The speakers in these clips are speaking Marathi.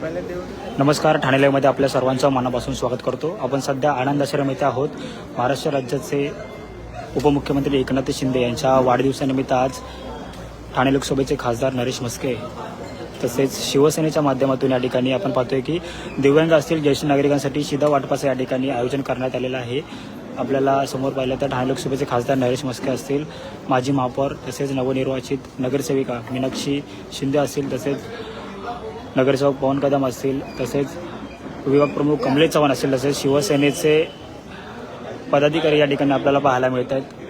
नमस्कार ठाणे लाईव्हमध्ये आपल्या सर्वांचं मनापासून स्वागत करतो. आपण सध्या आनंद आश्रम येथे आहोत. महाराष्ट्र राज्याचे उपमुख्यमंत्री एकनाथ शिंदे यांच्या वाढदिवसानिमित्त आज ठाणे लोकसभेचे खासदार नरेश म्हस्के तसेच शिवसेनेच्या माध्यमातून या ठिकाणी आपण पाहतोय की दिव्यांग असतील ज्येष्ठ नागरिकांसाठी शिधा वाटपाचं या ठिकाणी आयोजन करण्यात आलेलं आहे. आपल्याला समोर पाहिलं तर ठाणे लोकसभेचे खासदार नरेश मस्के असतील माजी महापौर तसेच नवनिर्वाचित नगरसेविका मीनाक्षी शिंदे असतील तसेच नगरसेवक पवन कदम असतील तसेच विभाग प्रमुख कमलेश चव्हाण असतील तसेच शिवसेनेचे पदाधिकारी या ठिकाणी आपल्याला पाहायला मिळत आहेत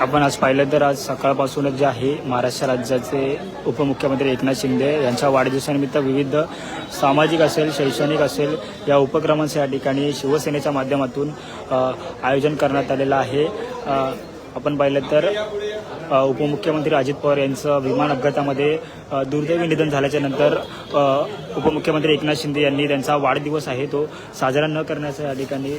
आपण आज पाहिलं तर आज सकाळपासूनच जे आहे महाराष्ट्र राज्याचे उपमुख्यमंत्री एकनाथ शिंदे यांच्या वाढदिवसानिमित्त विविध सामाजिक असेल शैक्षणिक असेल या उपक्रमांचं या ठिकाणी शिवसेनेच्या माध्यमातून आयोजन करण्यात आलेलं आहे. आपण पाहिलं तर उपमुख्यमंत्री अजित पवार यांचं विमान अपघातामध्ये दुर्दैवी निधन झाल्याच्यानंतर उपमुख्यमंत्री एकनाथ शिंदे यांनी त्यांचा वाढदिवस आहे तो साजरा न करण्याचं या ठिकाणी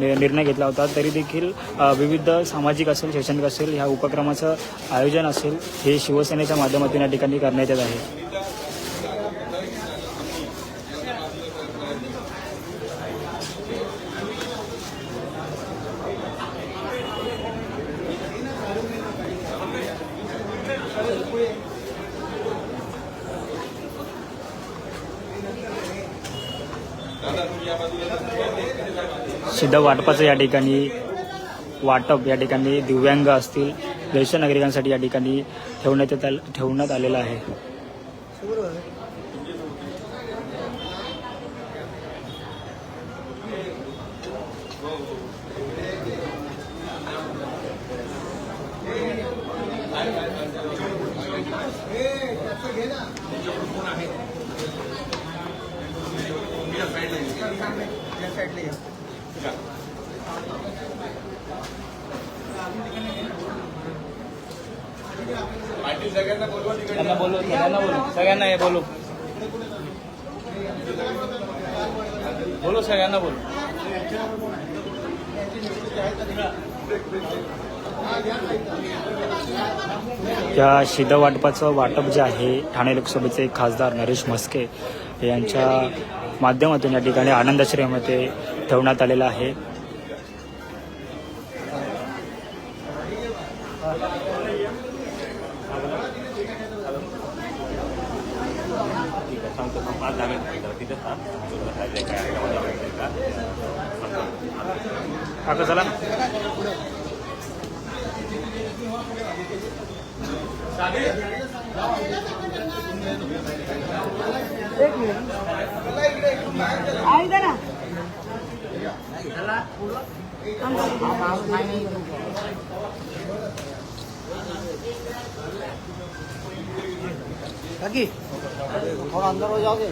निर्णय घेतला होता तरी देखील विविध सामाजिक असेल शैक्षणिक असेल ह्या उपक्रमाचं आयोजन असेल हे शिवसेनेच्या माध्यमातून या ठिकाणी करण्यात येत आहे. सिद्ध वाटपाचं या ठिकाणी वाटप या ठिकाणी दिव्यांग असतील ज्येष्ठ नागरिकांसाठी या ठिकाणी ठेवण्यात येत ठेवण्यात आलेलं आहे. त्यांना बोलू सगळ्यांना बोलू सगळ्यांना हे बोलू. बोलू सगळ्यांना बोलू. या शिध वाटपाचं वाटप जे आहे ठाणे लोकसभेचे खासदार नरेश म्हस्के यांच्या माध्यमातून या ठिकाणी आनंदाश्रयामध्ये ठेवण्यात आलेलं आहे. आ इधर आ काकी थोड़ा अंदर हो जाओगे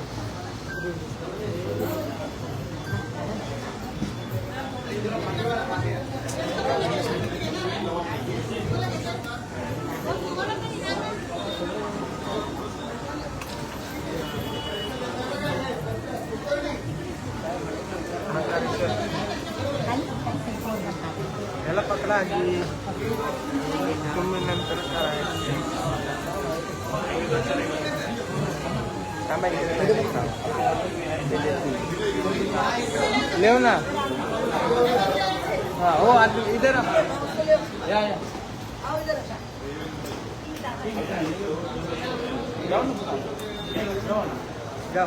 याला पकडा आधी तुम्ही नंतर लेव ना हाँ हो आदमी इधर आ. या या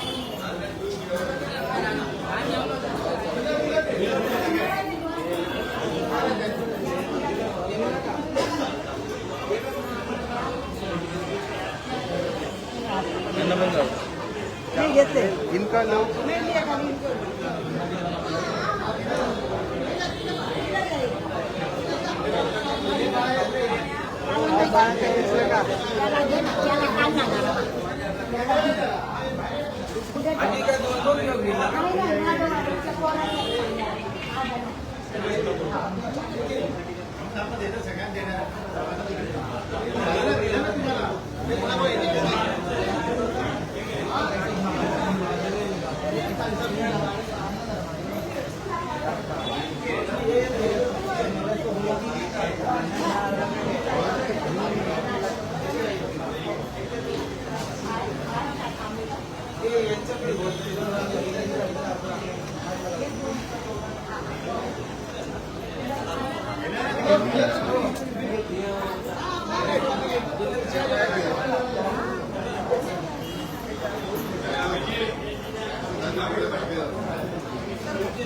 घेतले इनका लो मी लिया खाली त्याला घे ना त्याला काढ ना जरा. आणि काय दोन दोन घेऊन गेला नाही, नाही, नाही, नाही, त्या पोराला-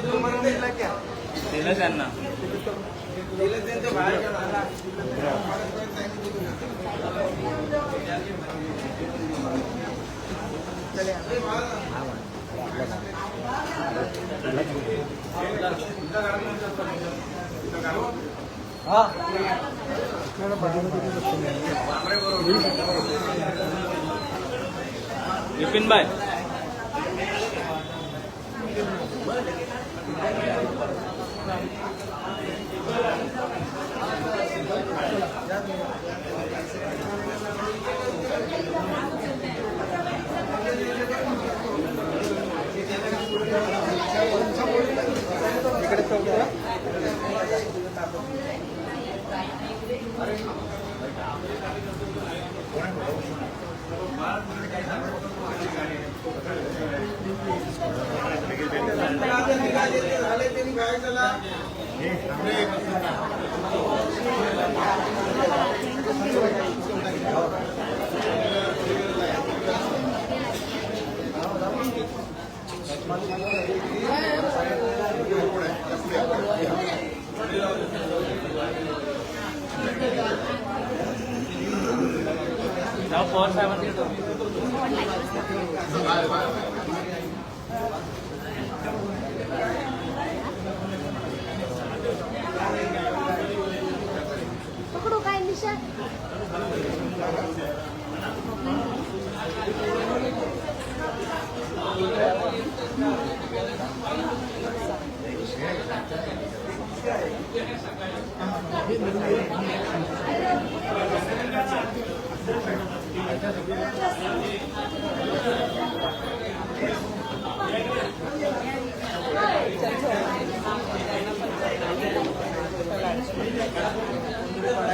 तुम्हाला दिला क्या दिलं त्यांना. विपिन भाई Thank you. झाले त्यांनी बाहेर चला पवार साहेबांनी पकडू काय निशा लो लो हे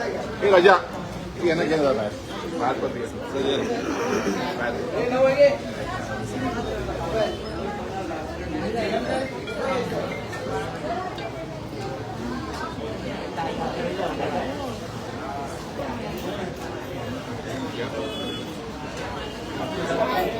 घेणं जात आहे बाहेर पण घे. सजल. बाहेर. हे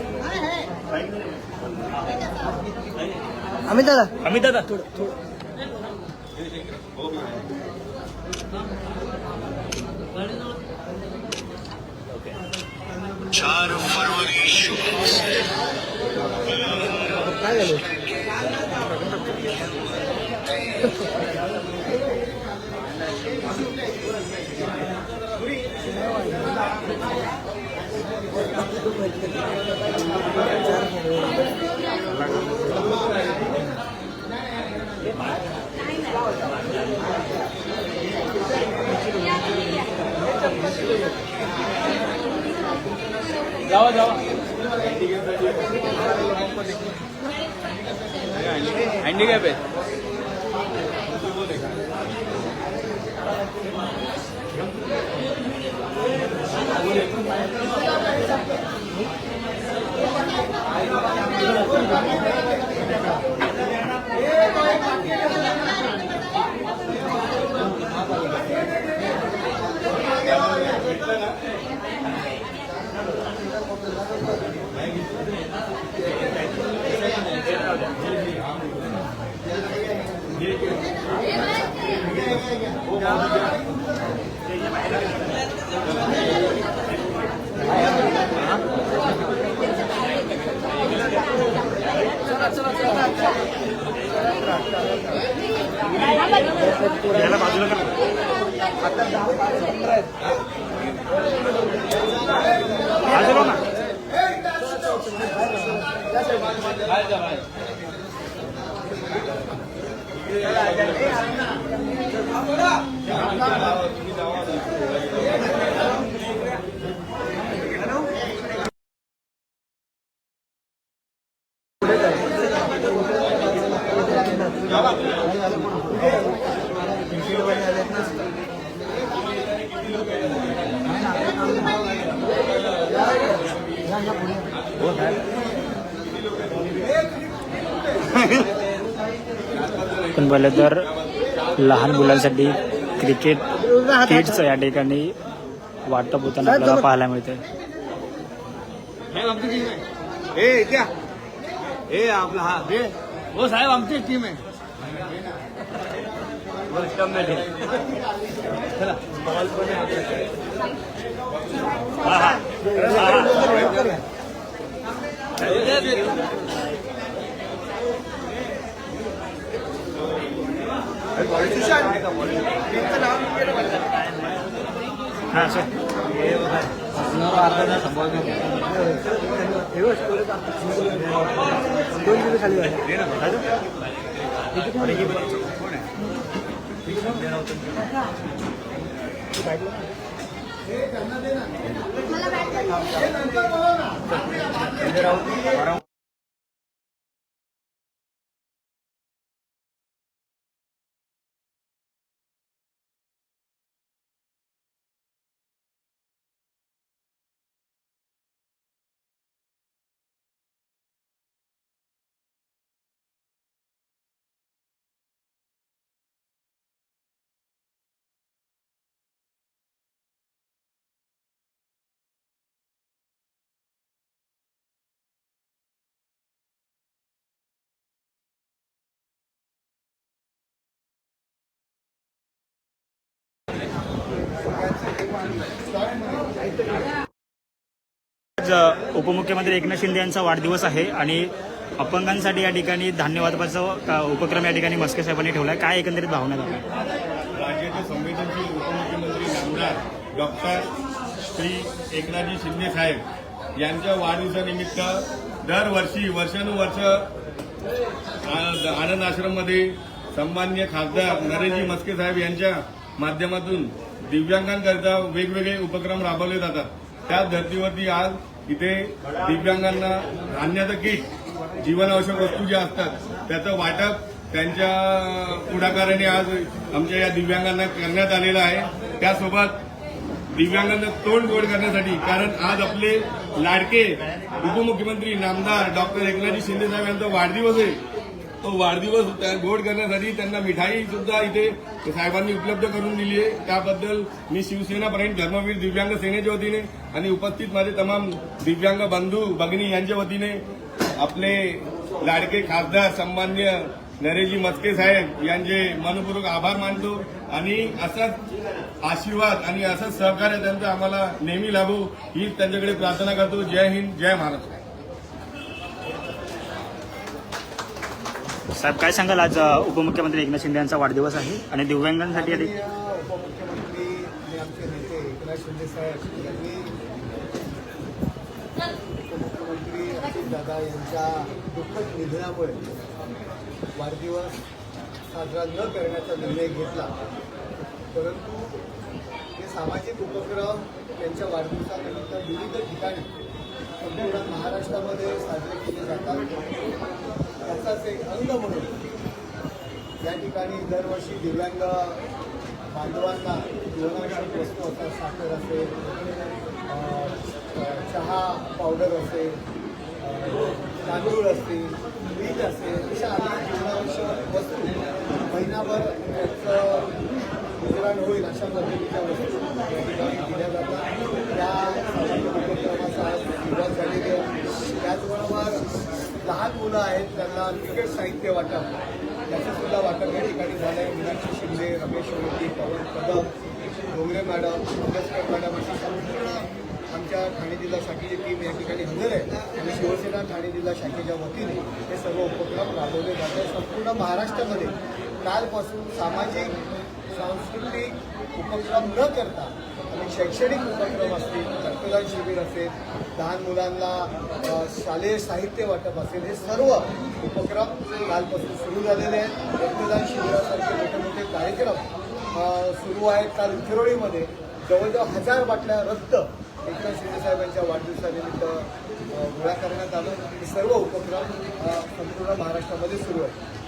अमित दादा. अमित दादा. काय झालं? हँडिकॅप आहे याला आहे पण बोललं तर लहान मुलांसाठी क्रिकेट किट्स या ठिकाणी वाटप होताना आपल्याला पाहायला मिळते ए क्या ए आपला हा दे. हो साहेब आमची टीम आहे. चला. हा सर दोन किलो खाली आहे उपमुख्यमंत्री एकनाथ शिंदे यांचा वाढदिवस आहे आणि अपंगांसाठी या ठिकाणी धान्य वाटपाचा उपक्रम या ठिकाणी मस्के साहेबांनी ठेवला आहे काय एकंदरीत भावना झाल्या राज्याचे संवेदनशील उपमुख्यमंत्री नामदार डॉक्टर श्री एकनाथजी शिंदे साहेब यांच्या वाढदिवसानिमित्त दरवर्षी वर्षानुवर्ष आनंद आश्रममध्ये सन्मान्य खासदार नरेशजी मस्के साहेब यांच्या माध्यमातून दिव्यांगांकरिता वेगवेगळे उपक्रम राबवले जातात. त्याच धर्तीवरती आज इथे दिव्यांगांना धान्याचं किट जीवनावश्यक वस्तू ज्या असतात त्याचं वाटप त्यांच्या पुढाकाराने आज आमच्या या दिव्यांगांना करण्यात आलेलं आहे. त्यासोबत दिव्यांगांना तोंड गोड करण्यासाठी कारण आज आपले लाडके उपमुख्यमंत्री नामदार डॉक्टर एकनाथजी शिंदे साहेब यांचा वाढदिवस आहे. तो वाढदिवस गोड करण्यासाठी त्यांना मिठाई सुद्धा इथे साहेबांनी उपलब्ध करून दिली आहे. त्याबद्दल मी शिवसेना प्रणित धर्मवीर दिव्यांग सेनेच्या वतीने आणि उपस्थित माझे तमाम दिव्यांग बंधू भगिनी यांच्या वतीने आपले लाडके खासदार सन्मान्य नरेशजी मस्के साहेब यांचे मनपूर्वक आभार मानतो आणि असाच आशीर्वाद आणि असंच सहकार्य त्यांचं आम्हाला नेहमी लाभो ही त्यांच्याकडे प्रार्थना करतो. जय हिंद जय महाराष्ट्र. साहेब काय सांगाल? आज उपमुख्यमंत्री एकनाथ शिंदे यांचा वाढदिवस आहे आणि दिव्यांगांसाठी माननीय उपमुख्यमंत्री आणि आमचे नेते एकनाथ शिंदे साहेब यांनी उपमुख्यमंत्री अजितदादा यांच्या दुःखद निधनामुळे वाढदिवस साजरा न करण्याचा निर्णय घेतला. परंतु हे सामाजिक उपक्रम त्यांच्या वाढदिवसानिमित्त विविध ठिकाणी संपूर्ण महाराष्ट्रामध्ये साजरे केले जातात. त्याचाच एक अंग म्हणून. या ठिकाणी दरवर्षी दिव्यांग बांधवांना जीवनावश्यक वस्तू असतात साखर असेल चहा पावडर असेल तांदूळ असतील मीठ असेल अशा अनेक जीवनावश्यक वस्तू महिनाभर त्याचं गुजराण होईल अशा पद्धतीच्या वस्तू या ठिकाणी दिल्या जातात. त्या उपक्रमाचा सुरुवात झालेली आहे. त्याचबरोबर लहान मुलं आहेत त्यांना क्रिकेट साहित्य वाटप. त्याचं सुद्धा वाटप या ठिकाणी झालं आहे मीनाक्षी शिंदे रमेश मोदी पवन कदम डोंगरे मॅडम मंगेशकर मॅडम अशी संपूर्ण आमच्या ठाणे जिल्हा शाखेची टीम या ठिकाणी हजर आहे. आणि शिवसेना ठाणे जिल्हा शाखेच्या वतीने हे सर्व उपक्रम राबवले जात आहे संपूर्ण महाराष्ट्रामध्ये कालपासून सामाजिक सांस्कृतिक उपक्रम न करता आणि शैक्षणिक उपक्रम असतील रक्तदान शिबिर असेल लहान मुलांना शालेय साहित्य वाटप असेल हे सर्व उपक्रम कालपासून सुरू झालेले आहेत. रक्तदान शिबिरासारखे मोठे मोठे कार्यक्रम सुरू आहेत. काल विक्रोळीमध्ये जवळजवळ हजार बाटल्या रक्त एकनाथ शिंदेसाहेबांच्या वाढदिवसानिमित्त गोळा करण्यात आलं. हे सर्व उपक्रम संपूर्ण महाराष्ट्रामध्ये सुरू आहेत.